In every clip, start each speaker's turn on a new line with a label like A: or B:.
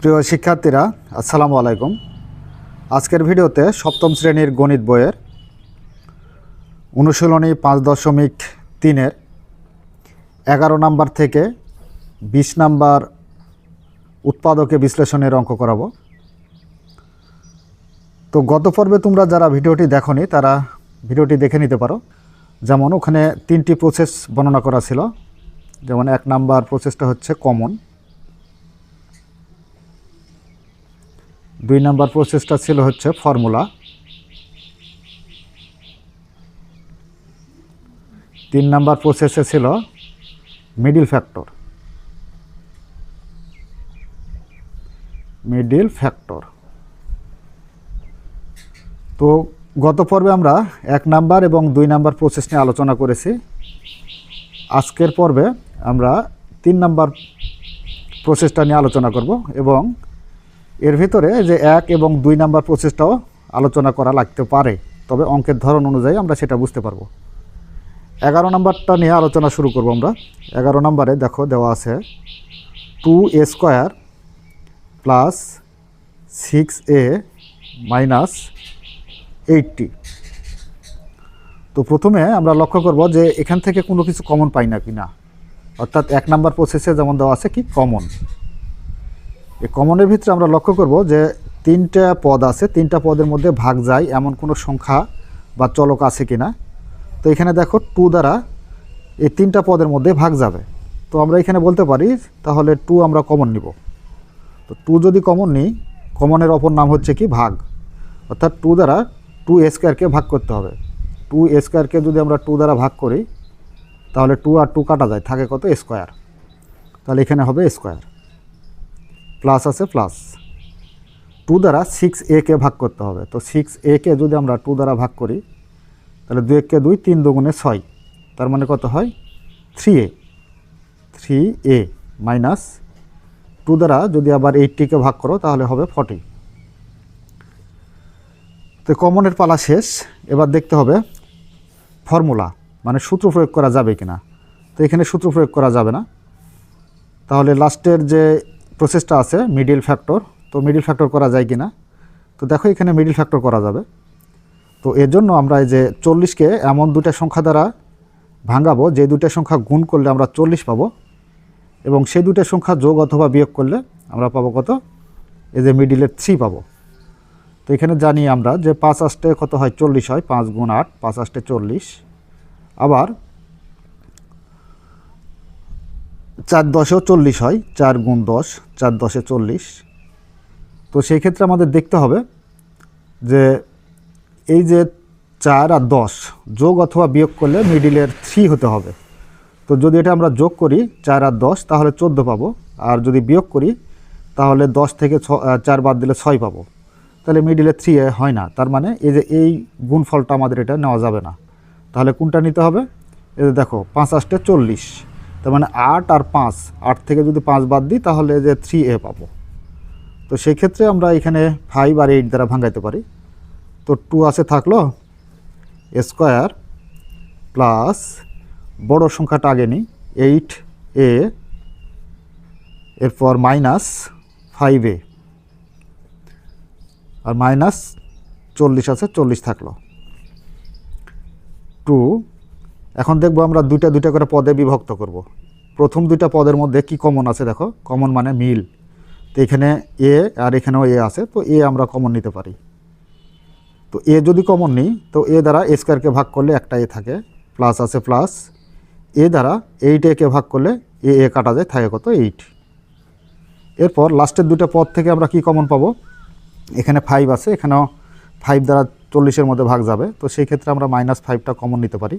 A: প্রিয় শিক্ষার্থীরা, আসসালামু আলাইকুম। আজকের ভিডিওতে সপ্তম শ্রেণির গণিত বইয়ের অনুশীলনী পাঁচ দশমিক তিনের এগারো নাম্বার থেকে বিশ নাম্বার উৎপাদকে বিশ্লেষণের অঙ্ক করাবো। তো গত পর্বে তোমরা যারা ভিডিওটি দেখনি, তারা ভিডিওটি দেখে নিতে পারো। যেমন ওখানে তিনটি প্রসেস বর্ণনা করা ছিল। যেমন এক নাম্বার প্রসেসটা হচ্ছে কমন দুই নাম্বার প্রসেসটা ছিল হচ্ছে ফর্মুলা তিন নাম্বার প্রসেসে ছিল মিডিল ফ্যাক্টর মিডিল ফ্যাক্টর তো গত পর্বে আমরা এক নাম্বার এবং দুই নাম্বার প্রসেস নিয়ে আলোচনা করেছি। আজকের পর্বে আমরা তিন নাম্বার প্রসেসটা নিয়ে আলোচনা করব এবং এর ভিতরে যে এক এবং দুই নাম্বার প্রসেসটাও আলোচনা করা লাগতে পারে, তবে অঙ্কের ধরন অনুযায়ী আমরা সেটা বুঝতে পারব। এগারো নাম্বারটা নিয়ে আলোচনা শুরু করব আমরা। এগারো নাম্বারে দেখো দেওয়া আছে two a square plus six a minus eighty তো প্রথমে আমরা লক্ষ্য করব যে এখান থেকে কোনো কিছু কমন পাই না কি না অর্থাৎ এক নাম্বার প্রসেসে যেমন দেওয়া আছে কি কমন এই কমনের ভিতরে আমরা লক্ষ্য করব যে তিনটা পদ আছে, তিনটা পদের মধ্যে ভাগ যায় এমন কোনো সংখ্যা বা চলক আছে কিনা। তো এখানে দেখো টু দ্বারা এই তিনটা পদের মধ্যে ভাগ যাবে। তো আমরা এখানে বলতে পারি তাহলে টু আমরা কমন নিব। তো টু যদি কমন নিই কমনের অপর নাম হচ্ছে কি? ভাগ। অর্থাৎ টু দ্বারা টু স্কোয়ারকে ভাগ করতে হবে। টু স্কোয়ারকে যদি আমরা টু দ্বারা ভাগ করি, তাহলে টু আর টু কাটা যায়। থাকে কত? স্কোয়ার তাহলে এখানে হবে স্কোয়ার প্লাস আছে প্লাস। টু দ্বারা সিক্স এ কে ভাগ করতে হবে। তো সিক্স এ কে যদি আমরা টু দ্বারা ভাগ করি, তাহলে দুই একে দুই তিন দুগুণে ছয়। তার মানে কত হয়? Three a three a minus two দ্বারা যদি আবার এইটটিকে ভাগ করো, তাহলে হবে ফর্টি তো কমনের পালা শেষ। এবার দেখতে হবে ফর্মুলা মানে সূত্র প্রয়োগ করা যাবে কিনা। তো এখানে সূত্র প্রয়োগ করা যাবে না। তাহলে লাস্টের যে প্রসেসটা আছে মিডিল ফ্যাক্টর তো মিডিল ফ্যাক্টর করা যায় কিনা? তো দেখো এখানে মিডিল ফ্যাক্টর করা যাবে। তো এর জন্য আমরা এই যে চল্লিশকে এমন দুটা সংখ্যা দ্বারা ভাঙাবো, যে দুটা সংখ্যা গুণ করলে আমরা চল্লিশ পাবো এবং সেই দুটা সংখ্যা যোগ অথবা বিয়োগ করলে আমরা পাবো কত? এই যে মিডিলের থ্রি পাবো। তো এখানে জানি আমরা যে পাঁচ আষ্টে কত হয়? চল্লিশ হয়, পাঁচ গুণ আট, পাঁচ আষ্টে চল্লিশ। আবার চার দশেও চল্লিশ হয়, চার গুণ দশ, চার দশে চল্লিশ। তো সেই ক্ষেত্রে আমাদের দেখতে হবে যে এই যে চার আর দশ যোগ অথবা বিয়োগ করলে মিডিলের থ্রি হতে হবে। তো যদি এটা আমরা যোগ করি চার আর দশ, তাহলে চোদ্দ পাবো। আর যদি বিয়োগ করি, তাহলে দশ থেকে ছ চার বাদ দিলে ছয় পাবো। তাহলে মিডিলে থ্রি হয় না। তার মানে এই যে এই গুণফলটা আমাদের এটা নেওয়া যাবে না। তাহলে কোনটা নিতে হবে? এই দেখো, পাঁচ আষ্টে চল্লিশ। তার মানে আট আর পাঁচ, আট থেকে যদি পাঁচ বাদ দিই, তাহলে যে থ্রি এ পাবো। তো সেক্ষেত্রে আমরা এখানে ফাইভ আর এইট দ্বারা ভাঙাইতে পারি। তো টু আছে থাকল স্কোয়ার প্লাস বড় সংখ্যাটা আগে নিই এইট এ এরপর মাইনাস ফাইভ এ আর মাইনাস চল্লিশ আছে, চল্লিশ থাকল। টু এখন দেখব আমরা দুইটা দুইটা করে পদে বিভক্ত করব। প্রথম দুইটা পদের মধ্যে কি কমন আছে দেখো? কমন মানে মিল। তো এখানে এ আর এখানেও এ আছে, তো এ আমরা কমন নিতে পারি। তো এ যদি কমন নিই, তো এ দ্বারা এ স্কোয়ারকে ভাগ করলে একটা এ থাকে প্লাস আছে প্লাস এ দ্বারা এইট একে ভাগ করলে এ এ কাটা যায়, থাকে কত এইট এরপর লাস্টের দুটো পদ থেকে আমরা কি কমন পাবো? এখানে ফাইভ আছে, এখানেও ফাইভ দ্বারা চল্লিশের মধ্যে ভাগ যাবে, তো সেই ক্ষেত্রে আমরা মাইনাস ফাইভটা কমন নিতে পারি।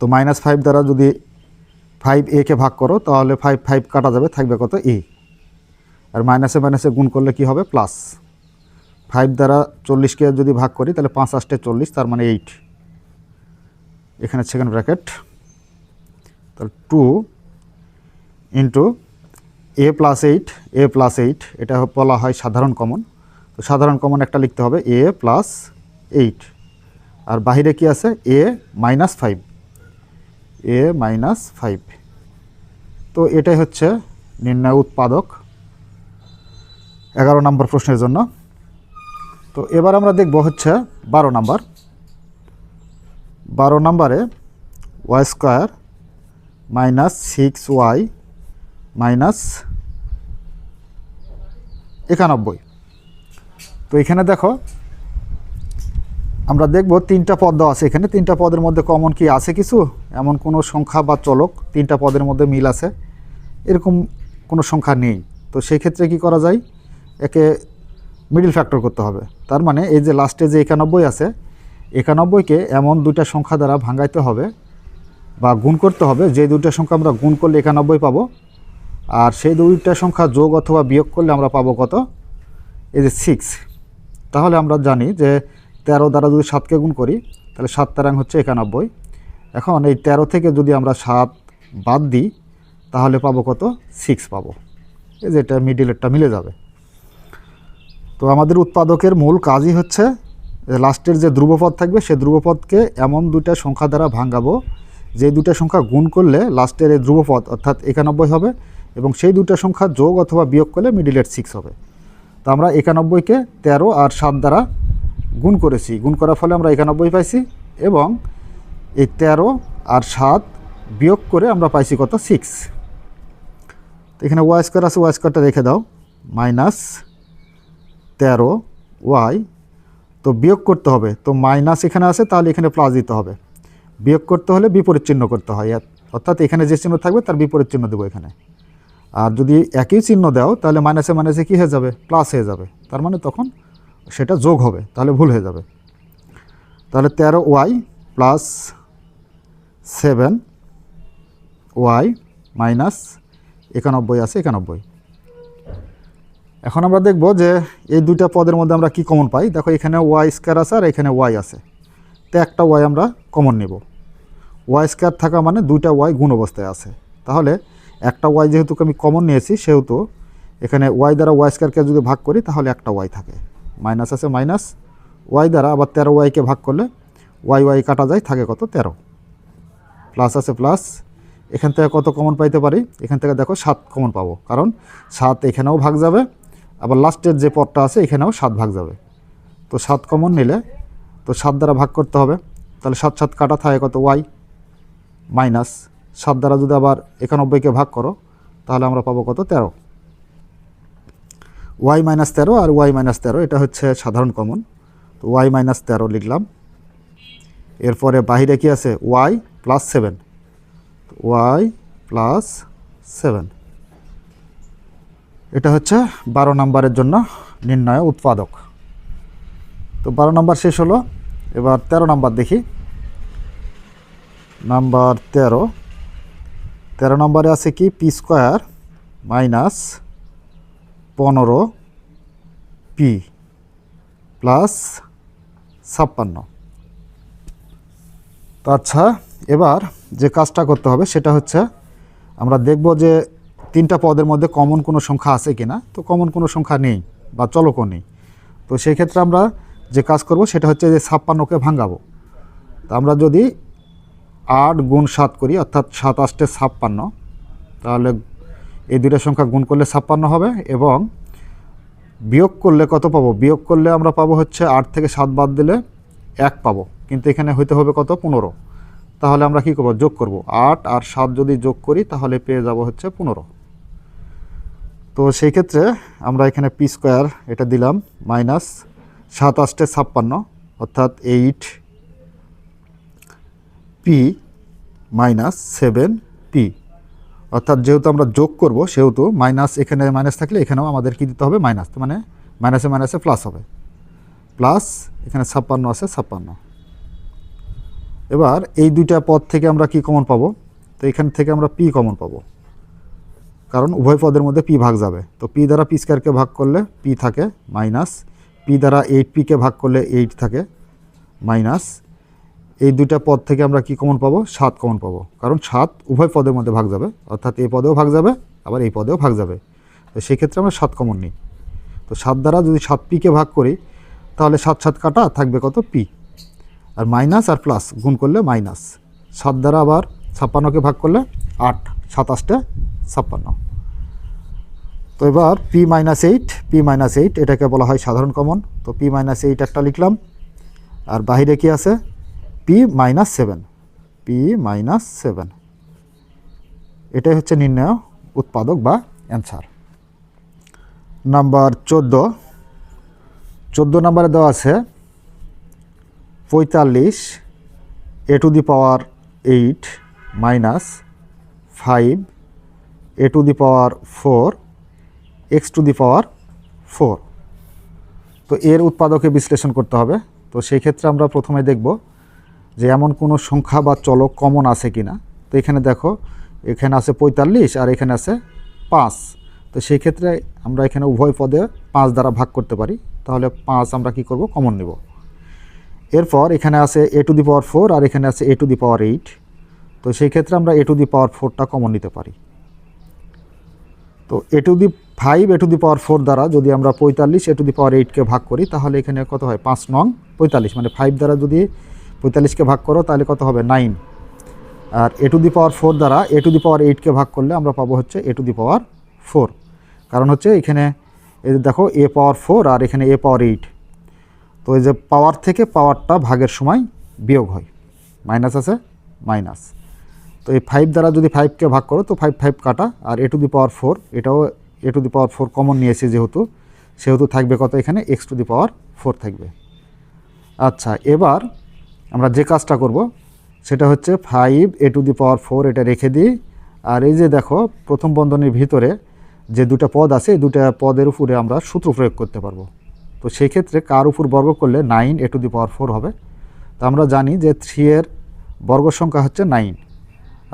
A: তো মাইনাস ফাইভ দ্বারা যদি ফাইভ একে ভাগ করো, তাহলে ফাইভ ফাইভ কাটা যাবে, থাকবে কত এ আর মাইনাসে মাইনাসে গুণ করলে কি হবে? প্লাস ফাইভ দ্বারা চল্লিশকে যদি ভাগ করি, তাহলে পাঁচ আষ্টে চল্লিশ, তার মানে এইট এখানে সেকেন্ড ব্র্যাকেট তাহলে two into a plus eight a plus eight এটা বলা হয় সাধারণ কমন তো সাধারণ কমন একটা লিখতে হবে এ প্লাস এইট আর বাহিরে কি আছে? A minus five a minus five তো এটাই হচ্ছে নির্ণয় উৎপাদক এগারো নম্বর প্রশ্নের জন্য। তো এবার আমরা দেখব হচ্ছে বারো নাম্বার। বারো নম্বরে y square minus six y minus একানব্বই। তো এখানে দেখো আমরা দেখব তিনটা পদ আছে এখানে। তিনটা পদের মধ্যে কমন কি আছে কিছু? এমন কোনো সংখ্যা বা চলক তিনটা পদের মধ্যে মিল আছে। এরকম কোনো সংখ্যা নেই। তো সেই ক্ষেত্রে কি করা যায়? একে মিডিল ফ্যাক্টর করতে হবে। তার মানে এই যে লাস্টে যে একানব্বই আছে একানব্বইকে এমন দুইটা সংখ্যা দ্বারা ভাঙাইতে হবে বা গুণ করতে হবে। যে দুইটা সংখ্যা আমরা গুণ করলে একানব্বই পাবো, আর সেই দুইটা সংখ্যা যোগ অথবা বিয়োগ করলে আমরা পাবো কত? এই যে সিক্স তাহলে আমরা জানি যে তেরো দ্বারা যদি সাতকে গুণ করি, তাহলে সাত তেরাং হচ্ছে একানব্বই। এখন এই তেরো থেকে যদি আমরা সাত বাদ দিই, তাহলে পাবো কত? সিক্স পাবো। এই যে এটা মিডিলেরটা মিলে যাবে। তো আমাদের উৎপাদকের মূল কাজই হচ্ছে লাস্টের যে ধ্রুবপদ থাকবে সেই ধ্রুবপদকে এমন দুইটা সংখ্যা দ্বারা ভাঙাবো যে দুটা সংখ্যা গুণ করলে লাস্টের এই ধ্রুবপদ অর্থাৎ একানব্বই হবে, এবং সেই দুটা সংখ্যা যোগ অথবা বিয়োগ করলে মিডিলের সিক্স হবে। তো আমরা একানব্বইকে তেরো আর সাত দ্বারা গুণ করেছি। গুণ করার ফলে আমরা একানব্বই পাইছি এবং এই তেরো আর সাত বিয়োগ করে আমরা পাইছি কত? সিক্স এখানে ওয়াই স্কোয়ার আছে ওয়াই স্কোয়ারটা রেখে দাও। মাইনাস তেরো ওয়াই তো বিয়োগ করতে হবে। তো মাইনাস এখানে আছে, তাহলে এখানে প্লাস দিতে হবে। বিয়োগ করতে হলে বিপরীত চিহ্ন করতে হয়। অর্থাৎ এখানে যে চিহ্ন থাকবে, তার বিপরীত চিহ্ন দেবো এখানে। আর যদি একই চিহ্ন দাও, তাহলে মাইনাসে মাইনাসে কী হয়ে যাবে? প্লাস হয়ে যাবে। তার মানে তখন সেটা যোগ হবে, তাহলে ভুল হয়ে যাবে। তাহলে তেরো y plus seven y minus একানব্বই আছে একানব্বই। এখন আমরা দেখব যে এই দুইটা পদের মধ্যে আমরা কি কমন পাই। দেখো এখানে ওয়াই স্কোয়ার আছে আর এখানে ওয়াই আছে। তো একটা ওয়াই আমরা কমন নেব। ওয়াই স্কোয়ার থাকা মানে দুইটা ওয়াই গুণ অবস্থায় আছে। তাহলে একটা ওয়াই যেহেতু আমি কমন নিয়েছি, সেহেতু এখানে ওয়াই দ্বারা ওয়াই স্কোয়ারকে যদি ভাগ করি, তাহলে একটা ওয়াই থাকে। মাইনাস আছে মাইনাস ওয়াই দ্বারা আবার তেরো ওয়াইকে ভাগ করলে ওয়াই ওয়াই কাটা যায়, থাকে কত তেরো। প্লাস আছে প্লাস এখান থেকে কত কমন পাইতে পারি? এখান থেকে দেখো সাত কমন পাবো, কারণ সাত এখানেও ভাগ যাবে, আবার লাস্টের যে পদটা আছে, এখানেও সাত ভাগ যাবে। তো সাত কমন নিলে, তো সাত দ্বারা ভাগ করতে হবে, তাহলে সাত সাত কাটা থাকে কত? ওয়াই মাইনাস সাত দ্বারা যদি আবার একানব্বইকে ভাগ করো, তাহলে আমরা পাবো কত? তেরো। ওয়াই মাইনাস তেরো আর ওয়াই মাইনাস তেরো, এটা হচ্ছে সাধারণ কমন তো ওয়াই মাইনাস তেরো লিখলাম। এরপরে বাহিরে কি আছে? Y plus seven y plus seven এটা হচ্ছে বারো নম্বরের জন্য নির্ণয় উৎপাদক। তো বারো নম্বর শেষ হলো। এবার তেরো নম্বর দেখি। নাম্বার তেরো। তেরো নম্বরে আছে কি? পি স্কোয়ার মাইনাস পনেরো পি প্লাস ছাপ্পান্ন। আচ্ছা এবার যে কাজটা করতে হবে সেটা হচ্ছে আমরা দেখব যে তিনটা পদের মধ্যে কমন কোনো সংখ্যা আছে কিনা। তো কমন কোনো সংখ্যা নেই বা চলকও নেই। তো সেই ক্ষেত্রে আমরা যে কাজ করব সেটা হচ্ছে যে ছাপ্পান্নকে ভাঙাবো। তো আমরা যদি আট গুণ সাত করি, অর্থাৎ সাত আষ্টে ছাপ্পান্ন, তাহলে এই দুইটা সংখ্যা গুণ করলে ছাপ্পান্ন হবে এবং বিয়োগ করলে কত পাবো? বিয়োগ করলে আমরা পাবো হচ্ছে আট থেকে সাত বাদ দিলে এক পাবো। কিন্তু এখানে হইতে হবে কত? পনেরো। তাহলে আমরা কি করব? যোগ করব। আট আর সাত যদি যোগ করি, তাহলে পেয়ে যাব হচ্ছে পনেরো। তো সেই ক্ষেত্রে আমরা এখানে পি স্কোয়ার এটা দিলাম মাইনাস সাত আষ্টে ছাপ্পান্ন, অর্থাৎ eight p minus seven p. অর্থাৎ যেহেতু আমরা যোগ করব, সেহেতু মাইনাস এখানে মাইনাস থাকলে এখানেও আমাদের কী দিতে হবে? মাইনাস মানে মাইনাসে মাইনাসে প্লাস হবে। প্লাস এখানে ছাপ্পান্ন আছে, ছাপ্পান্ন। এবার এই দুইটা পদ থেকে আমরা কি কমন পাবো? তো এখান থেকে আমরা পি কমন পাবো। কারণ উভয় পদের মধ্যে পি ভাগ যাবে। তো পি দ্বারা পি স্কোয়ারকে ভাগ করলে পি থাকে মাইনাস পি দ্বারা এইট পিকে ভাগ করলে এইট থাকে মাইনাস এই দুইটা পদ থেকে আমরা কি কমন পাবো? সাত কমন পাবো। কারণ সাত উভয় পদের মধ্যে ভাগ যাবে। অর্থাৎ এই পদেও ভাগ যাবে, আবার এই পদেও ভাগ যাবে। তো সেক্ষেত্রে আমরা সাত কমন নিই। তো সাত দ্বারা যদি সাত পিকে ভাগ করি, তাহলে সাত সাত কাটা থাকবে কত? পি আর মাইনাস আর প্লাস গুণ করলে মাইনাস সাত দ্বারা আবার ছাপ্পান্নকে ভাগ করলে আট। সাতাশটা ছাপ্পান্ন। তো এবার p minus eight p minus eight এটাকে বলা হয় সাধারণ কমন তো পি মাইনাস এইট একটা লিখলাম। আর বাহিরে কি আছে? P minus seven p minus seven এটাই হচ্ছে নির্ণয় উৎপাদক বা অ্যান্সার নাম্বার চোদ্দ। চোদ্দ নাম্বারে দেওয়া আছে পঁয়তাল্লিশ a to the power eight minus five a to the power four, x to the power four. তো এর উৎপাদকে বিশ্লেষণ করতে হবে। তো সেই ক্ষেত্রে আমরা প্রথমে দেখব যে এমন কোনো সংখ্যা বা চলক কমন আছে কি না তো এখানে দেখো, এখানে আছে পঁয়তাল্লিশ আর এখানে আছে পাঁচ। তো সেই ক্ষেত্রে আমরা এখানে উভয় পদে পাঁচ দ্বারা ভাগ করতে পারি। তাহলে পাঁচ আমরা কি করব? কমন নেব। এরপর এখানে আছে এ টু দি পাওয়ার ফোর আর এখানে আছে এ টু দি পাওয়ার এইট তো সেই ক্ষেত্রে আমরা এ টু দি পাওয়ার ফোরটা কমন নিতে পারি। তো a to the five a to the power four দ্বারা যদি আমরা পঁয়তাল্লিশ এ টু দি পাওয়ার এইটকে ভাগ করি, তাহলে এখানে কত হয়? পাঁচ নং পঁয়তাল্লিশ। মানে ফাইভ দ্বারা যদি পঁয়তাল্লিশকে ভাগ করো, তাহলে কত হবে? Nine. R a to the power four দ্বারা এ টু দি পাওয়ার এইটকে ভাগ করলে আমরা পাবো হচ্ছে এ টু দি পাওয়ার ফোর। কারণ হচ্ছে এখানে এই দেখো এ পাওয়ার ফোর আর এখানে এ পাওয়ার এইট। তো এই যে পাওয়ার থেকে পাওয়ারটা ভাগের সময় বিয়োগ হয়। মাইনাস আছে, মাইনাস। তো এই ফাইভ দ্বারা যদি ফাইভকে ভাগ করো, তো ফাইভ ফাইভ কাটা। আর এ টু দি পাওয়ার ফোর, এটাও a to the power four common নিয়েছি যেহেতু, সেহেতু থাকবে কত এখানে? X to the power four থাকবে। আচ্ছা এবার আমরা যে কাজটা করব, সেটা হচ্ছে five a to the power four এটা রেখে দিই। আর এই যে দেখো, প্রথম বন্ধনীর ভিতরে যে দুটো পদ আছে, এই দুটো পদের উপরে আমরা সূত্র প্রয়োগ করতে পারব। তো সেই ক্ষেত্রে কার উপর বর্গ করলে nine a to the power four হবে? তো আমরা জানি যে থ্রি এর বর্গ সংখ্যা হচ্ছে nine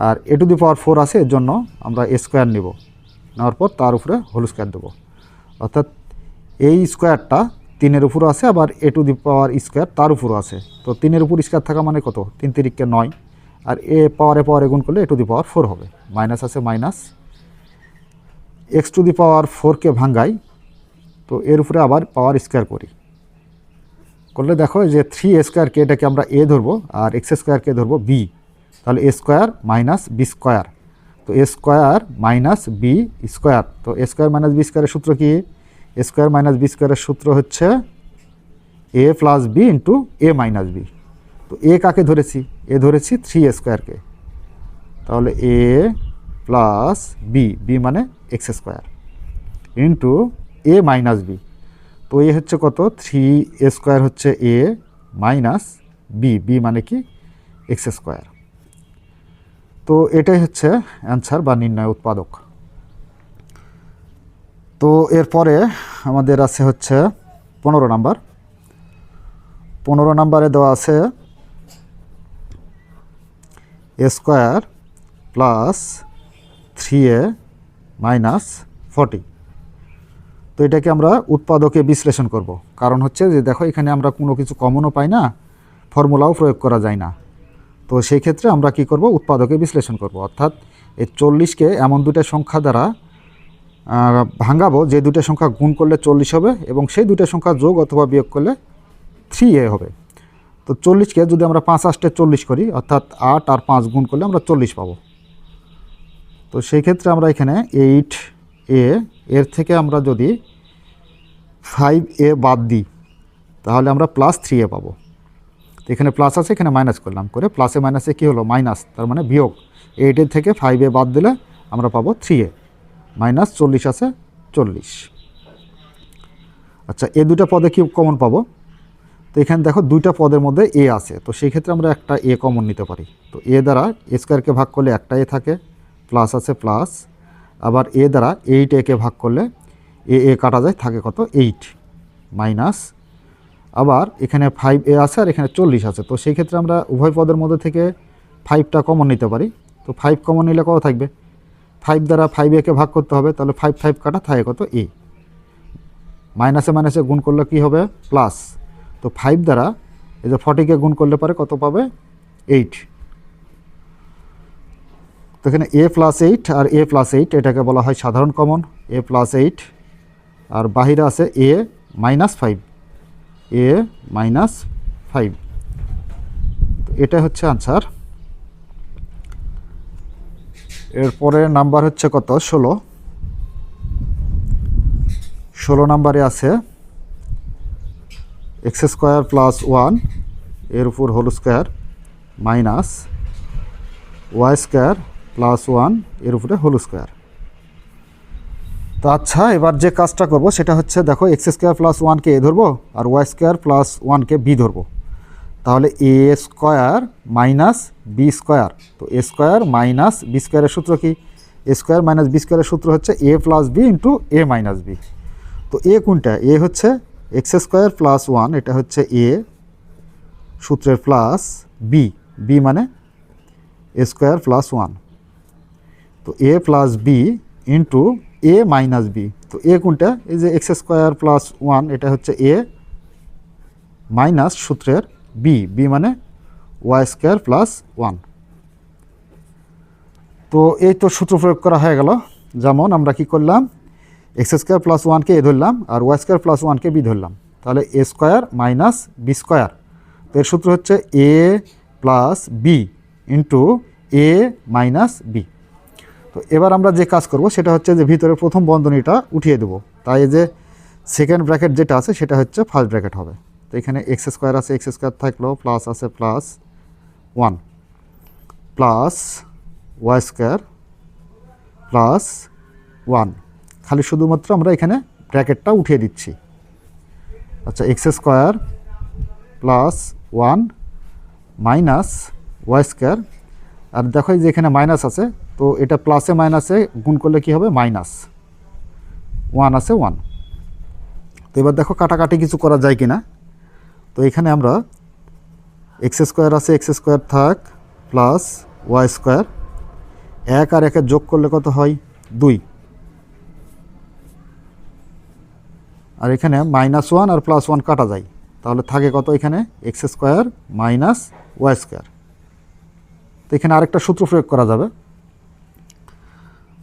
A: R a to the power four আছে, এর জন্য আমরা স্কোয়ার নেব। নেওয়ার পর তার উপরে হোল স্কোয়ার দেবো। অর্থাৎ এই স্কোয়ারটা তিনের উপরও আছে, আবার এ টু দি পাওয়ার স্কোয়ার তার উপরও আছে। তো তিনের উপর স্কোয়ার থাকা মানে কত? তিন তিরিককে নয়। আর এ পাওয়ারে পাওয়ারে গুণ করলে a to the power four হবে। মাইনাস আছে minus x to the power ফোরকে ভাঙ্গাই, তো এর উপরে আবার পাওয়ার স্কোয়ার করি। করলে দেখো যে থ্রি স্কোয়ারকে এটাকে আমরা এ ধরবো, আর এক্স স্কোয়ারকে ধরবো বি তাহলে a square minus b square তো a square minus b square তো এ স্কোয়ার মাইনাস বি স্কোয়ারের সূত্র কি? স্কোয়ার মাইনাস বি স্কোয়ারের সূত্র হচ্ছে a plus b into a minus b. তো এ কাকে ধরেছি? এ ধরেছি থ্রি স্কোয়ারকে। তাহলে এ প্লাস বি বি মানে x square into a minus b. তো এ হচ্ছে কত? থ্রি এ স্কোয়ার হচ্ছে এ মাইনাস বি বি মানে কি? X square. তো এটাই হচ্ছে অ্যান্সার বা নির্ণয় উৎপাদক। তো এরপরে আমাদের আছে হচ্ছে পনেরো নাম্বার। পনেরো নাম্বারে দেওয়া আছে square plus three a minus forty. তো এটাকে আমরা উৎপাদকে বিশ্লেষণ করব। কারণ হচ্ছে যে দেখো এখানে আমরা কোনো কিছু কমনও পাই না ফর্মুলাও প্রয়োগ করা যায় না। তো সেই ক্ষেত্রে আমরা কি করব? উৎপাদকে বিশ্লেষণ করব। অর্থাৎ এই চল্লিশকে এমন দুটা সংখ্যা দ্বারা ভাঙাবো যে দুটো সংখ্যা গুণ করলে চল্লিশ হবে এবং সেই দুটো সংখ্যা যোগ অথবা বিয়োগ করলে থ্রি এ হবে। তো চল্লিশকে যদি আমরা পাঁচ আষ্টে চল্লিশ করি, অর্থাৎ আট আর পাঁচ গুণ করলে আমরা চল্লিশ পাবো। তো সেই ক্ষেত্রে আমরা এখানে এইট এ এর থেকে আমরা যদি ফাইভ এ বাদ দিই, তাহলে আমরা প্লাস থ্রি এ পাবো। তো এখানে প্লাস আছে, এখানে মাইনাস করলাম করে প্লাসে মাইনাসে কী হলো? মাইনাস তার মানে বিয়োগ। এইটের থেকে ফাইভ এ বাদ দিলে আমরা পাবো থ্রি এ মাইনাস চল্লিশ আছে চল্লিশ। আচ্ছা এ দুটো পদে কি কমন পাবো? তো এখানে দেখো দুইটা পদের মধ্যে এ আছে, তো সেই ক্ষেত্রে আমরা একটা এ কমন নিতে পারি। তো এ দ্বারা এ স্কোয়ারকে ভাগ করলে একটা এ থাকে প্লাস আছে প্লাস আবার এ দ্বারা এইট একে ভাগ করলে এ এ কাটা যায়, থাকে কত এইট মাইনাস আবার এখানে ফাইভ এ আছে আর এখানে চল্লিশ আছে। তো সেই ক্ষেত্রে আমরা উভয় পদের মধ্যে থেকে ফাইভটা কমন নিতে পারি। তো ফাইভ কমন নিলে কত থাকবে? ফাইভ দ্বারা ফাইভ একে ভাগ করতে হবে, তাহলে ফাইভ ফাইভ কাটা থাকে কত? এ মাইনাসে মাইনাসে গুণ করলে কি হবে? প্লাস তো ফাইভ দ্বারা এই যে ফর্টিকে গুণ করলে পারে কত পাবে? এইট তো এখানে এ প্লাস এইট আর এ প্লাস এইট এটাকে বলা হয় সাধারণ কমন এ প্লাস এইট আর বাহিরে আছে a minus five a minus five এটা হচ্ছে আনসার এরপরে নাম্বার হচ্ছে কত? ষোলো। ষোলো নাম্বারে আছে এক্স স্কোয়ার প্লাস ওয়ান, এর উপর whole square minus y square plus one, এর উপরে হোল স্কোয়ার। তো আচ্ছা এবার যে কাজটা করব সেটা হচ্ছে, দেখো, এক্স স্কোয়ার প্লাস ওয়ানকে এ ধরবো আর ওয়াই স্কোয়ার প্লাস ওয়ানকে বি ধরবো। তাহলে a square minus b square তো এ স্কোয়ার মাইনাস বি স্কোয়ারের সূত্র কি? এ স্কোয়ার মাইনাস বি স্কোয়ারের সূত্র হচ্ছে a plus b into a minus b তো এ কোনটা? এ হচ্ছে এক্স স্কোয়ার প্লাস ওয়ান এটা হচ্ছে এ সূত্রের প্লাস বি বি মানে এ স্কোয়ার প্লাস ওয়ান তো a plus b into a minus b তো এ কোনটা? এই যে এক্স স্কোয়ার প্লাস ওয়ান এটা হচ্ছে এ মাইনাস সূত্রের বি বি মানে ওয়াই স্কোয়ার প্লাস ওয়ান তো এই তো সূত্র প্রয়োগ করা হয়ে গেল। যেমন আমরা কি করলাম? এক্স স্কোয়ার প্লাস ওয়ানকে এ ধরলাম আর ওয়াই স্কোয়ার প্লাস ওয়ানকে বি ধরলাম। তাহলে a square minus b square তো এর সূত্র হচ্ছে a plus b into a minus b তো এবার আমরা যে কাজ করব, সেটা হচ্ছে যে ভিতরে প্রথম বন্ধনীটা উঠিয়ে দেবো। তাই যে সেকেন্ড ব্র্যাকেট যেটা আছে, সেটা হচ্ছে ফার্স্ট ব্র্যাকেট হবে। তো এখানে এক্স স্কোয়ার আছে, এক্স স্কোয়ার থাকল প্লাস আছে plus one plus y square plus one খালি শুধুমাত্র আমরা এখানে ব্র্যাকেটটা উঠিয়ে দিচ্ছি। আচ্ছা x square plus one minus y square. আর দেখো যে এখানে মাইনাস আছে, তো এটা প্লাসে মাইনাসে গুণ করলে কি হবে? মাইনাস ওয়ান আছে ওয়ান তো এবার দেখো কাটাকাটি কিছু করা যায় কি না তো এখানে আমরা এক্স স্কোয়ার আছে এক্স স্কোয়ার থাক প্লাস ওয়াই স্কোয়ার, এক আর একের যোগ করলে কত হয়? দুই। আর এখানে মাইনাস ওয়ান আর প্লাস ওয়ান কাটা যায়। তাহলে থাকে কত এখানে? X square minus y square. তো এখানে আরেকটা সূত্র প্রয়োগ করা যাবে।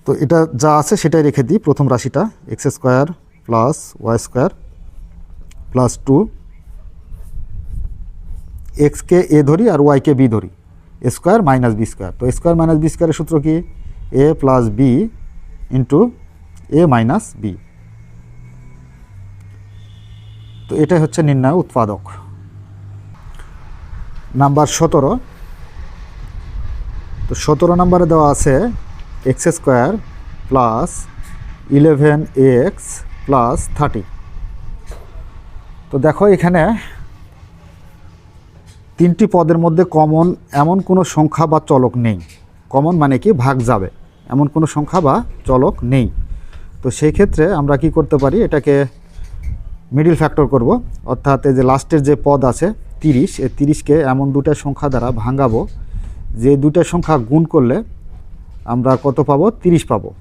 A: তো এটা যা আছে সেটাই রেখে দিই প্রথম রাশিটা x square plus y square plus two এক্সকে এ ধরি আর ওয়াইকে বি ধরি স্কোয়ার মাইনাস বি স্কোয়ার তো স্কোয়ার মাইনাস বি স্কোয়ারের সূত্র কি? A plus b into a minus b তো এটাই হচ্ছে নির্ণয় উৎপাদক। নাম্বার সতেরো। তো সতেরো নম্বরে দেওয়া আছে x square plus eleven x plus thirty তো দেখো এখানে তিনটি পদের মধ্যে কমন এমন কোনো সংখ্যা বা চলক নেই। কমন মানে কি? ভাগ যাবে। এমন কোনো সংখ্যা বা চলক নেই। তো সেই ক্ষেত্রে আমরা কি করতে পারি? এটাকে মিডিল ফ্যাক্টর করব। অর্থাৎ এই যে লাস্টের যে পদ আছে, তিরিশ, এই তিরিশকে এমন দুটা সংখ্যা দ্বারা ভাঙাবো। যে দুটা সংখ্যা গুণ করলে আমরা কত পাবো? তিরিশ পাবো।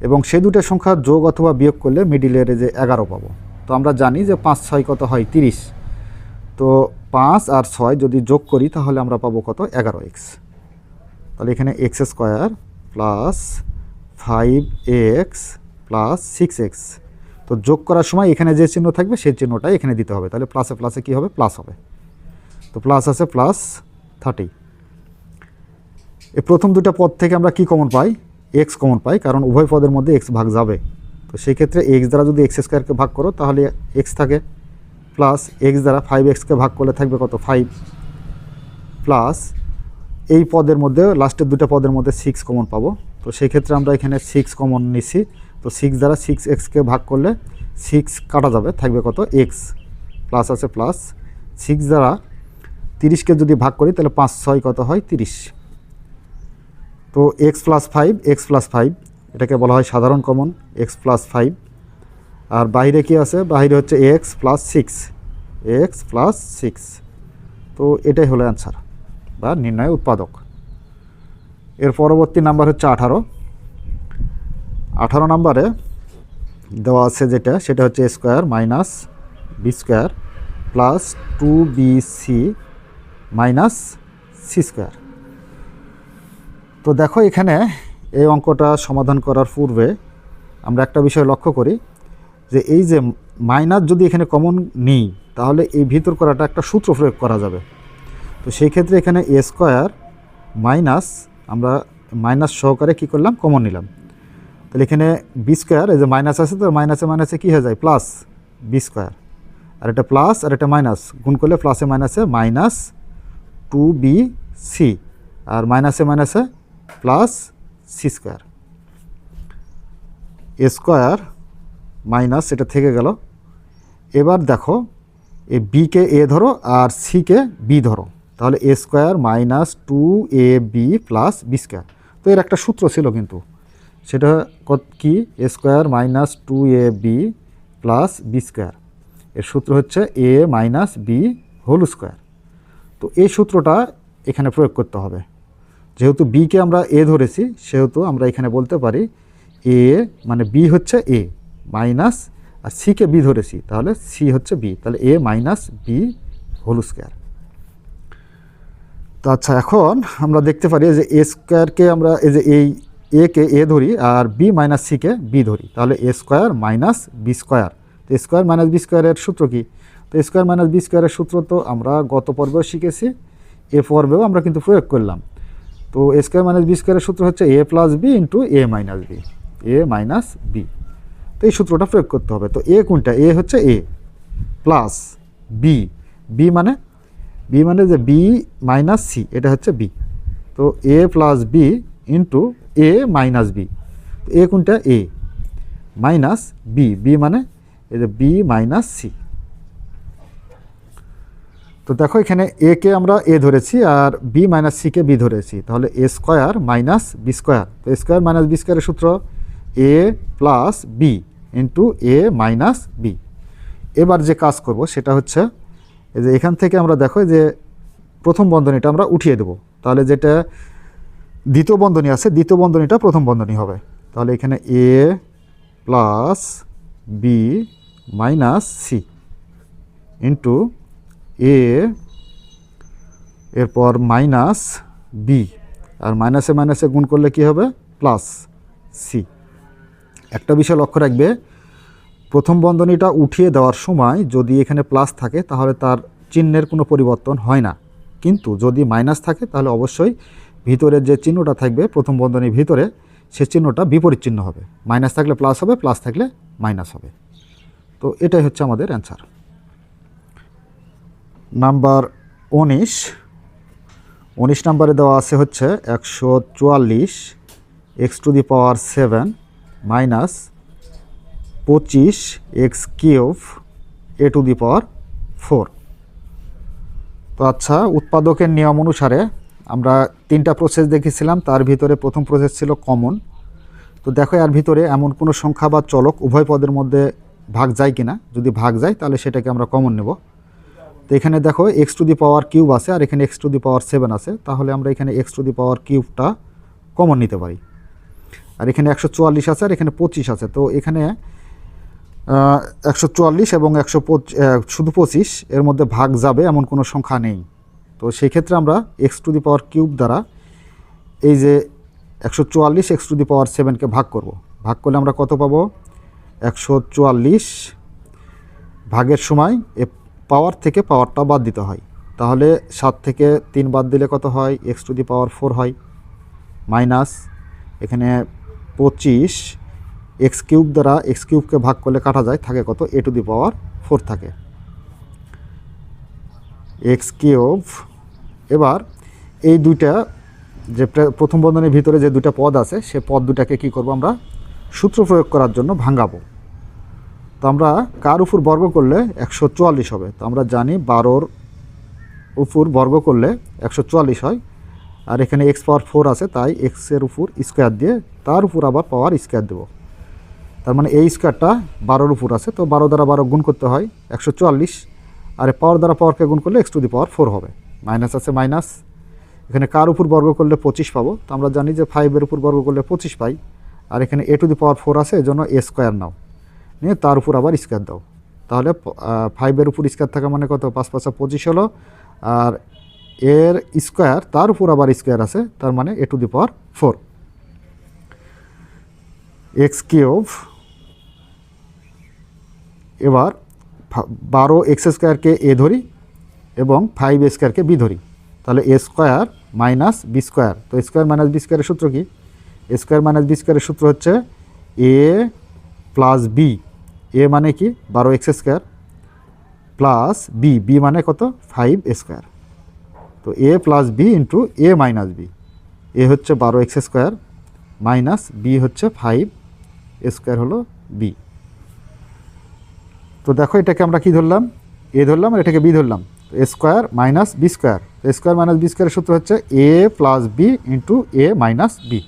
A: এবং সে দুটো সংখ্যা যোগ অথবা বিয়োগ করলে মিডিলের যে এগারো পাবো। তো আমরা জানি যে পাঁচ, ছয় কত হয়? তিরিশ। তো পাঁচ আর ছয় যদি যোগ করি, তাহলে আমরা পাবো কত? এগারো এক্স তাহলে এখানে x square plus five x plus six x তো যোগ করার সময় এখানে যে চিহ্ন থাকবে, সেই চিহ্নটাই এখানে দিতে হবে। তাহলে প্লাসে প্লাসে কী হবে? প্লাস হবে। তো প্লাস আছে প্লাস থার্টি এই প্রথম দুটো পদ থেকে আমরা কি কমন পাই? এক্স কমন পাই, কারণ উভয় পদের মধ্যে এক্স ভাগ যাবে। তো সেই ক্ষেত্রে এক্স দ্বারা যদি এক্স স্কোয়ারকে ভাগ করো, তাহলে এক্স থাকে। প্লাস এক্স দ্বারা ফাইভ এক্সকে ভাগ করলে থাকবে কত? ফাইভ প্লাস এই পদের মধ্যে লাস্টের দুটো পদের মধ্যে সিক্স কমন পাবো। তো সেই ক্ষেত্রে আমরা এখানে সিক্স কমন নিছি। তো সিক্স দ্বারা সিক্স এক্সকে ভাগ করলে সিক্স কাটা যাবে, থাকবে কত? এক্স প্লাস আছে প্লাস সিক্স দ্বারা তিরিশকে যদি ভাগ করি, তাহলে পাঁচ ছয় কত হয়? তিরিশ। তো x plus five x plus five এটাকে বলা হয় সাধারণ কমন এক্স প্লাস ফাইভ আর বাইরে কি আছে? বাইরে হচ্ছে x plus six x plus six তো এটাই হলো অ্যান্সার বা নির্ণয় উৎপাদক। এর পরবর্তী নাম্বার হচ্ছে আঠারো। আঠারো নাম্বারে দেওয়া আছে যেটা, সেটা হচ্ছে square minus b square plus two b c minus c square তো দেখো এখানে এই অঙ্কটা সমাধান করার পূর্বে আমরা একটা বিষয় লক্ষ্য করি। যে এই যে মাইনাস যদি এখানে কমন নিই, তাহলে এই ভিতর করাটা একটা সূত্র প্রয়োগ করা যাবে। তো সেই ক্ষেত্রে এখানে এ স্কোয়ার মাইনাস আমরা মাইনাস সহকারে কী করলাম? কমন নিলাম। তাহলে এখানে বি স্কোয়ার এই যে মাইনাস আছে তো মাইনাসে মাইনাসে কী হয়ে যায়? প্লাস বি স্কোয়ার আর এটা প্লাস আর এটা মাইনাস গুণ করলে প্লাসে মাইনাসে মাইনাস টু বি সি আর মাইনাসে মাইনাসে plus c square a square minus, এটা থেকে গেল। এবার দেখো, এ বিকে এ ধরো আর সিকে বি ধরো। তাহলে a square minus two a b plus b square তো এর একটা সূত্র ছিল কিন্তু। সেটা কত কি? A square minus two a b plus b square এর সূত্র হচ্ছে a minus b whole square তো এই সূত্রটা এখানে প্রয়োগ করতে হবে। যেহেতু বিকে আমরা এ ধরেছি, সেহেতু আমরা এখানে বলতে পারি এ মানে বি হচ্ছে এ মাইনাস আর সিকে বি ধরেছি, তাহলে সি হচ্ছে বি তাহলে a minus b whole square. তো আচ্ছা এখন আমরা দেখতে পারি যে এ স্কোয়ারকে আমরা, এই যে এই এ কে এ ধরি আর বি মাইনাস সিকে বি ধরি, তাহলে a square minus b square. তো স্কোয়ার মাইনাস বি স্কোয়ারের সূত্র কি? তো স্কোয়ার মাইনাস বি স্কোয়ারের সূত্র তো আমরা গত পর্বেও শিখেছি, এ পর্বেও আমরা কিন্তু প্রয়োগ করলাম। তো স্কোয়ার মাইনাস বি স্কোয়ারের সূত্র হচ্ছে a plus b into a minus b a minus b তো এই সূত্রটা প্রয়োগ করতে হবে। তো এ কোনটা? এ হচ্ছে এ প্লাস বি বি মানে বি মানে যে বি মাইনাস সি এটা হচ্ছে বি তো a plus b into a minus b তো এ কোনটা? এ মাইনাস বি বি মানে এই যে বি মাইনাস সি তো দেখো এখানে এ কে আমরা এ ধরেছি আর বি মাইনাস সিকে বি ধরেছি। তাহলে a square minus b square তো এ স্কোয়ার মাইনাস বি স্কোয়ারের সূত্র a plus b into a minus b এবার যে কাজ করব, সেটা হচ্ছে যে এখান থেকে আমরা দেখো যে প্রথম বন্ধনীটা আমরা উঠিয়ে দেব। তাহলে যেটা দ্বিতীয় বন্ধনী আছে, দ্বিতীয় বন্ধনীটা প্রথম বন্ধনী হবে। তাহলে এখানে a plus b minus c into a এরপর মাইনাস বি আর মাইনাসে মাইনাসে গুণ করলে কি হবে? প্লাস সি একটা বিষয় লক্ষ্য রাখবে, প্রথম বন্ধনীটা উঠিয়ে দেওয়ার সময় যদি এখানে প্লাস থাকে, তাহলে তার চিহ্নের কোনো পরিবর্তন হয় না। কিন্তু যদি মাইনাস থাকে, তাহলে অবশ্যই ভিতরের যে চিহ্নটা থাকবে প্রথম বন্ধনীর ভিতরে, সে চিহ্নটা বিপরীত চিহ্ন হবে। মাইনাস থাকলে প্লাস হবে প্লাস থাকলে মাইনাস হবে। তো এটাই হচ্ছে আমাদের অ্যান্সার নাম্বার উনিশ। উনিশ নাম্বারে দেওয়া আছে হচ্ছে একশো চুয়াল্লিশ x to the power seven minus পঁচিশ x cube a to the power four. তো আচ্ছা উৎপাদকের নিয়ম অনুসারে আমরা তিনটা প্রসেস দেখেছিলাম, তার ভিতরে প্রথম প্রসেস ছিল কমন তো দেখো, এর ভিতরে এমন কোনো সংখ্যা বা চলক উভয় পদের মধ্যে ভাগ যায় কিনা? যদি ভাগ যায়, তাহলে সেটাকে আমরা কমন নেব। তো এখানে দেখো x to the power cube আছে, আর এখানে x to the power seven আছে। তাহলে আমরা এখানে এক্স টু দি পাওয়ার কিউবটা কমন নিতে পারি। আর এখানে একশো চুয়াল্লিশ আছে আর এখানে পঁচিশ আছে। তো এখানে একশো চুয়াল্লিশ এবং একশো শুধু পঁচিশ, এর মধ্যে ভাগ যাবে, এমন কোনো সংখ্যা নেই। তো সেই ক্ষেত্রে আমরা x to the power cube দ্বারা এই যে একশো চুয়াল্লিশ এক্স টু দি পাওয়ার সেভেনকে ভাগ করব। ভাগ করলে আমরা কত পাবো? একশো চুয়াল্লিশ ভাগের সময় এ পাওয়ার থেকে পাওয়ারটা বাদ দিতে হয়। তাহলে সাত থেকে তিন বাদ দিলে কত হয়? X to the power four হয়। মাইনাস এখানে পঁচিশ এক্স কিউব দ্বারা এক্স কিউবকে ভাগ করলে কাটা যায়, থাকে কত? A to the power four থাকে। এক্স কিউব, এবার এই দুইটা যে প্র- প্রথম বন্ধনীর ভিতরে যে দুইটা পদ আছে, সে পদ দুটাকে কি করব আমরা? সূত্র প্রয়োগ করার জন্য ভাঙাবো। তো আমরা কার উপর বর্গ করলে একশো চুয়াল্লিশ হবে? তো আমরা জানি বারোর উপর বর্গ করলে একশো চুয়াল্লিশ হয়। আর এখানে এক্স পাওয়ার ফোর আছে, তাই এক্সের উপর স্কোয়ার দিয়ে তার উপর আবার পাওয়ার স্কোয়ার দেবো। তার মানে এই স্কোয়ারটা বারোর উপর আছে, তো বারো দ্বারা বারো গুণ করতে হয় একশো চুয়াল্লিশ, আর পাওয়ার দ্বারা পাওয়ারকে গুণ করলে x to the power four হবে। মাইনাস আছে মাইনাস এখানে কার উপর বর্গ করলে পঁচিশ পাবো, তো আমরা জানি যে ফাইভের উপর বর্গ করলে পঁচিশ পাই, আর এখানে এ টু দি পাওয়ার ফোর আছে, এজন্য এ স্কোয়ার নাও। নিয়ে তার উপর আবার স্কোয়ার দাও। তাহলে ফাইভের উপর স্কোয়ার থাকা মানে কত? পাঁচ পাঁচা পঁচিশ হলো, আর এর স্কোয়ার, তার উপর আবার স্কোয়ার আছে, তার মানে a to the power four. X cube, এবার বারো এক্স স্কোয়ারকে এ ধরি এবং ফাইভ স্কোয়ারকে বি ধরি। তাহলে a square minus b square. তো স্কোয়ার মাইনাস বি স্কোয়ারের সূত্র কি? স্কোয়ার মাইনাস বি স্কোয়ারের সূত্র হচ্ছে এ প্লাস বি। এ মানে কি? বারো x square plus b. B মানে কত? Five square. তো a plus b into a minus b a হচ্ছে বারো এক্স স্কোয়ার মাইনাস বি হচ্ছে ফাইভ স্কোয়ার হলো বি তো দেখো এটাকে আমরা কি ধরলাম? এ ধরলাম এটাকে বি ধরলাম। Square minus b square square minus b স্কোয়ারের সূত্র হচ্ছে a plus b into a minus b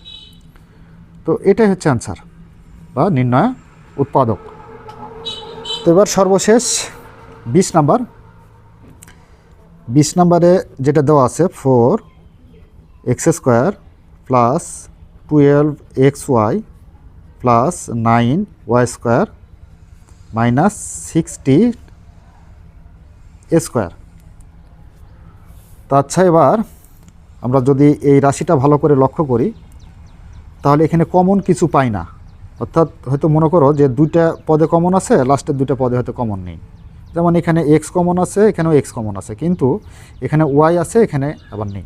A: তো এটাই হচ্ছে অ্যান্সার বা নির্ণয় উৎপাদক। তো এবার সর্বশেষ বিশ নাম্বার। বিশ নাম্বারে যেটা দেওয়া আছে four x square plus twelve x y plus nine y square minus sixty square তো আচ্ছা এবার আমরা যদি এই রাশিটা ভালো করে লক্ষ্য করি, তাহলে এখানে কমন কিছু পাই না। অর্থাৎ হয়তো মনে করো যে দুইটা পদে কমন আছে লাস্টের দুইটা পদে হয়তো কমন নেই। যেমন এখানে এক্স কমন আছে, এখানেও এক্স কমন আছে, কিন্তু এখানে ওয়াই আছে, এখানে আবার নেই।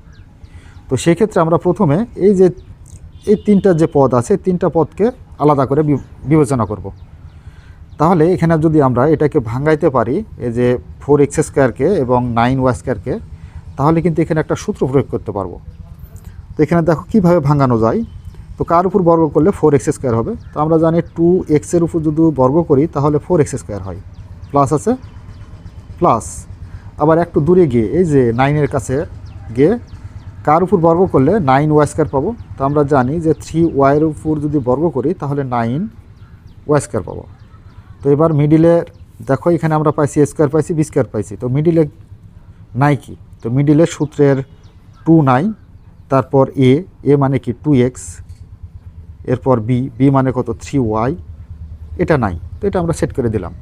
A: তো সেক্ষেত্রে আমরা প্রথমে এই যে, এই তিনটা যে পদ আছে তিনটা পদকে আলাদা করে বিবেচনা করব। তাহলে এখানে যদি আমরা এটাকে ভাঙাইতে পারি, এই যে ফোর এক্স স্কোয়ারকে এবং নাইন ওয়াই স্কোয়ারকে তাহলে কিন্তু এখানে একটা সূত্র প্রয়োগ করতে পারব। তো এখানে দেখো কীভাবে ভাঙানো যায়। তো কার উপর বর্গ করলে ফোর এক্স স্কোয়ার হবে? তো আমরা জানি টু এক্সের উপর যদি বর্গ করি, তাহলে ফোর এক্স স্কোয়ার হয়। প্লাস আছে প্লাস আবার একটু দূরে গিয়ে, এই যে নাইনের কাছে গিয়ে কার উপর বর্গ করলে নাইন ওয়াই স্কোয়ার পাবো? তো আমরা জানি যে থ্রি ওয়াইয়ের উপর যদি বর্গ করি, তাহলে নাইন ওয়াই স্কোয়ার পাবো। তো এবার মিডিলে, দেখো এখানে আমরা পাইছি স্কোয়ার পাইছি, বি স্কোয়ার পাইছি। তো মিডিলে নাই কি? তো মিডিলে সূত্রের টু নাই, তারপর এ এ মানে কি? টু এক্স, এরপর বি বি মানে কত? থ্রি ওয়াই, এটা নাই। তো এটা আমরা সেট করে দিলাম।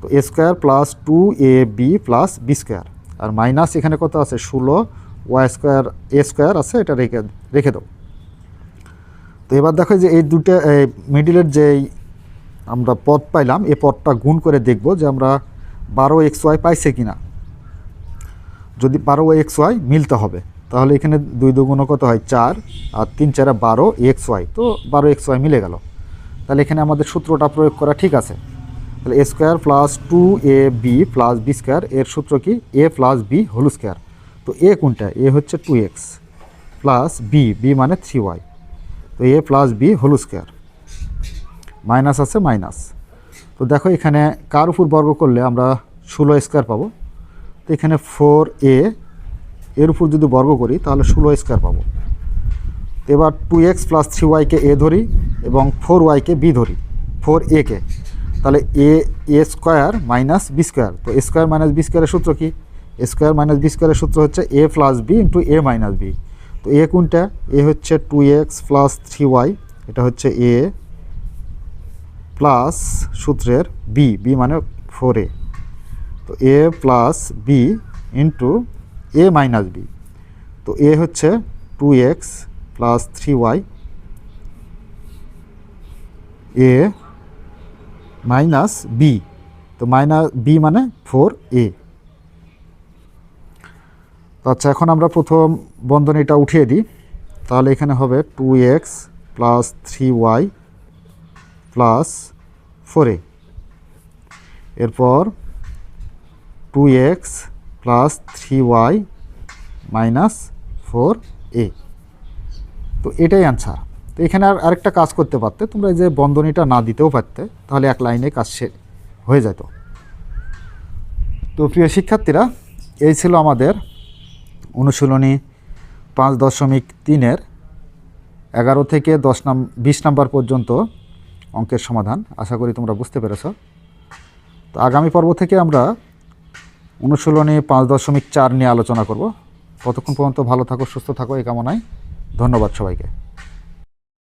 A: তো a square plus two a b plus b square. R minus এখানে কত আছে? ষোলো। ওয়াই স্কোয়ার, এ স্কোয়ার আছে, এটা রেখে রেখে দাও। তো এবার দেখো যে এই দুটো মিডিলের যেই আমরা পদ পাইলাম এই পদটা গুণ করে দেখব যে আমরা বারো এক্স ওয়াই পাইছে কি না যদি বারো এক্স ওয়াই মিলতে হবে, তাহলে এখানে দুই দুগুণ কত হয়? চার। আর তিন চারে বারো এক্স ওয়াই। তো বারো এক্স ওয়াই মিলে গেল। তাহলে এখানে আমাদের সূত্রটা প্রয়োগ করা ঠিক আছে। তাহলে a square plus two a b plus b square এর সূত্র কি? A plus b whole square তো এ কোনটা? এ হচ্ছে two x plus b b মানে থ্রি ওয়াই তো a plus b whole square minus আছে মাইনাস তো দেখো এখানে কার উপর বর্গ করলে আমরা ষোলো স্কোয়ার পাবো। তো এখানে ফোর এ এর উপর যদি বর্গ করি, তাহলে ষোলো স্কোয়ার পাবো। এবার টু এক্স প্লাস থ্রি ওয়াইকে এ ধরি এবং ফোর ওয়াইকে বি ধরি। ফোর একে তাহলে a a square minus b square. তো এ স্কোয়ার মাইনাস বি স্কোয়ারের সূত্র কি? এ স্কোয়ার মাইনাস বি স্কোয়ারের সূত্র হচ্ছে a plus b into a minus b. তো এ কোনটা? এ হচ্ছে two x plus three y, এটা হচ্ছে এ প্লাস সূত্রের বি বি মানে ফোর এ। তো a plus b into a minus b. তো এ হচ্ছে two x plus three y, a minus b. তো মাইনাস বি মানে ফোর এ। আচ্ছা এখন আমরা প্রথম বন্ধনীটা উঠিয়ে দিই। তাহলে এখানে হবে two x plus three y plus four a. এরপর two x plus three y minus four a. তো এটাই অ্যান্সার। তো এখানে আর আরেকটা কাজ করতে পারতে, তোমরা যে বন্ধনীটা না দিতেও পারতে, তাহলে এক লাইনে কাজ সে হয়ে যেত। তো প্রিয় শিক্ষার্থীরা, এই ছিল আমাদের অনুশীলনী পাঁচ দশমিক তিনের এগারো থেকে দশ নাম বিশ নাম্বার পর্যন্ত অঙ্কের সমাধান। আশা করি তোমরা বুঝতে পেরেছ। তো আগামী পর্ব থেকে আমরা অনুশীলনী পাঁচ দশমিক চার নিয়ে আলোচনা করব। ততক্ষণ পর্যন্ত ভালো থাকো, সুস্থ থাকো, এই কামনায় ধন্যবাদ সবাইকে।